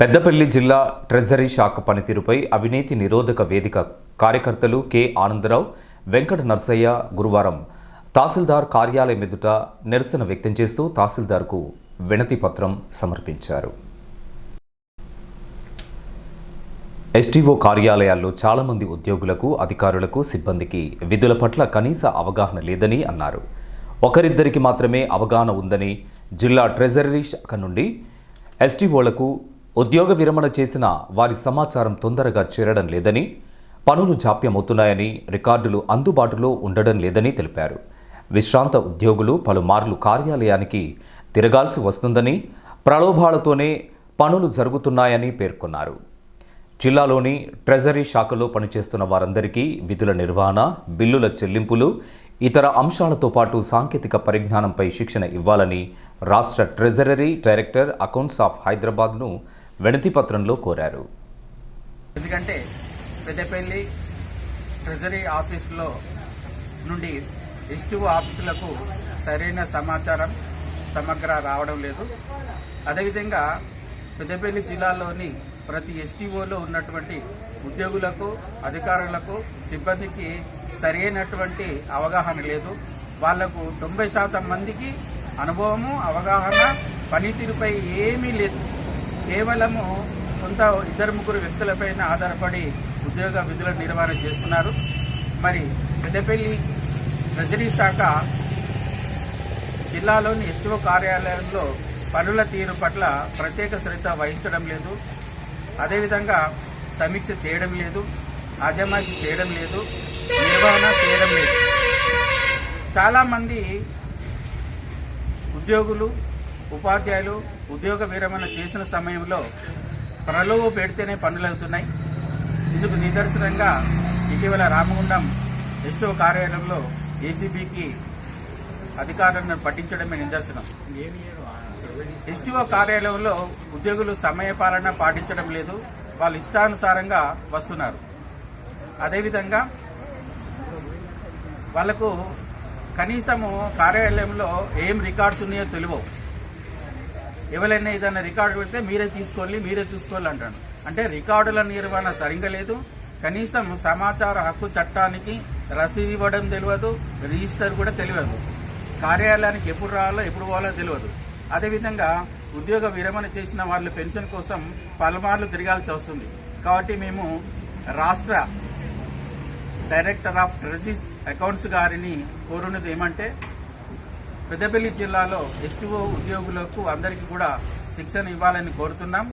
పెద్దపల్లి జిల్లా ట్రెజరీ శాఖ పనితీరుపై అవినీతి నిరోధక వేదిక కార్యకర్తలు కె ఆనందరావు వెంకట నర్సయ్య గురువారం తహసీల్దార్ కార్యాలయం ఎదుట నిరసన వ్యక్తం చేస్తూ తహసీల్దార్కు వినతి పత్రం సమర్పించారు. ఎస్టీఓ కార్యాలయాల్లో చాలామంది ఉద్యోగులకు అధికారులకు సిబ్బందికి విధుల పట్ల కనీస అవగాహన లేదని అన్నారు. ఒకరిద్దరికి మాత్రమే అవగాహన ఉందని జిల్లా ట్రెజరీ శాఖ నుండి ఎస్టీఓలకు ఉద్యోగ విరమణ చేసిన వారి సమాచారం తొందరగా చేరడం లేదని పనులు జాప్యమవుతున్నాయని రికార్డులు అందుబాటులో ఉండడం లేదని తెలిపారు. విశ్రాంత ఉద్యోగులు పలుమార్లు కార్యాలయానికి తిరగాల్సి వస్తుందని ప్రలోభాలతోనే పనులు జరుగుతున్నాయని పేర్కొన్నారు. జిల్లాలోని ట్రెజరీ శాఖలో పనిచేస్తున్న వారందరికీ విధుల నిర్వహణ బిల్లుల చెల్లింపులు ఇతర అంశాలతో పాటు సాంకేతిక పరిజ్ఞానంపై శిక్షణ ఇవ్వాలని రాష్ట్ర ట్రెజరీ డైరెక్టర్ అకౌంట్స్ ఆఫ్ హైదరాబాద్ను వినతి పత్రంలో కోరారు. ఎందుకంటే పెద్దపల్లి ట్రెజరీ ఆఫీసులో నుండి ఎస్టీఓ ఆఫీసులకు సరైన సమాచారం సమగ్ర రావడం లేదు. అదేవిధంగా పెద్దపల్లి జిల్లాలోని ప్రతి ఎస్టీఓలో ఉన్నటువంటి ఉద్యోగులకు అధికారులకు సిబ్బందికి సరైనటువంటి అవగాహన లేదు. వాళ్ళకు తొంభై శాతం మందికి అనుభవము అవగాహన పనితీరుపై ఏమీ లేదు. కేవలము కొంత ఇద్దరు ముగ్గురు వ్యక్తులపైన ఆధారపడి ఉద్యోగ విధుల నిర్వహణ చేస్తున్నారు. మరి పెద్దపల్లి ట్రెజరీ శాఖ జిల్లాలోని ఎస్టీఓ కార్యాలయంలో పనుల తీరు పట్ల ప్రత్యేక శ్రద్ధ వహించడం లేదు. అదేవిధంగా సమీక్ష చేయడం లేదు. అజమాయిషి చేయడం లేదు. నిర్వహణ చేయడం లేదు. చాలామంది ఉద్యోగులు ఉపాధ్యాయులు ఉద్యోగ విరమణ చేసిన సమయంలో ప్రలోభ పెడితేనే పనులవుతున్నాయి ఇందుకు నిదర్శనంగా ఇటీవల రామగుండం ఎస్టో కార్యాలయంలో ఏసీబీకి అధికారులను పట్టించడమే నిదర్శనం. ఎస్టీఓ కార్యాలయంలో ఉద్యోగులు సమయపాలన పాటించడం లేదు. వాళ్ళు ఇష్టానుసారంగా వస్తున్నారు. అదేవిధంగా వాళ్ళకు కనీసము కార్యాలయంలో ఏం రికార్డ్స్ ఉన్నాయో తెలియవు. ఎవరైనా ఏదైనా రికార్డు పెడితే మీరే తీసుకోవాలి మీరే చూసుకోవాలి అంటాడు. అంటే రికార్డుల నిర్వహణ సరిగ్గా లేదు. కనీసం సమాచార హక్కు చట్టానికి రసీదు ఇవ్వడం తెలియదు రిజిస్టర్ కూడా తెలియదు. కార్యాలయానికి ఎప్పుడు రావాలో ఎప్పుడు పోవాలో తెలియదు. అదేవిధంగా ఉద్యోగ విరమణ చేసిన వాళ్ళు పెన్షన్ కోసం పలుమార్లు తిరగాల్సి వస్తుంది. కాబట్టి మేము రాష్ట్ర డైరెక్టర్ ఆఫ్ ట్రెజరీస్ అకౌంట్స్ గారిని కోరున్నది ఏమంటే పెద్దపల్లి జిల్లాలో ఎస్టీఓ ఉద్యోగులకు అందరికీ కూడా శిక్షణ ఇవ్వాలని కోరుతున్నాం.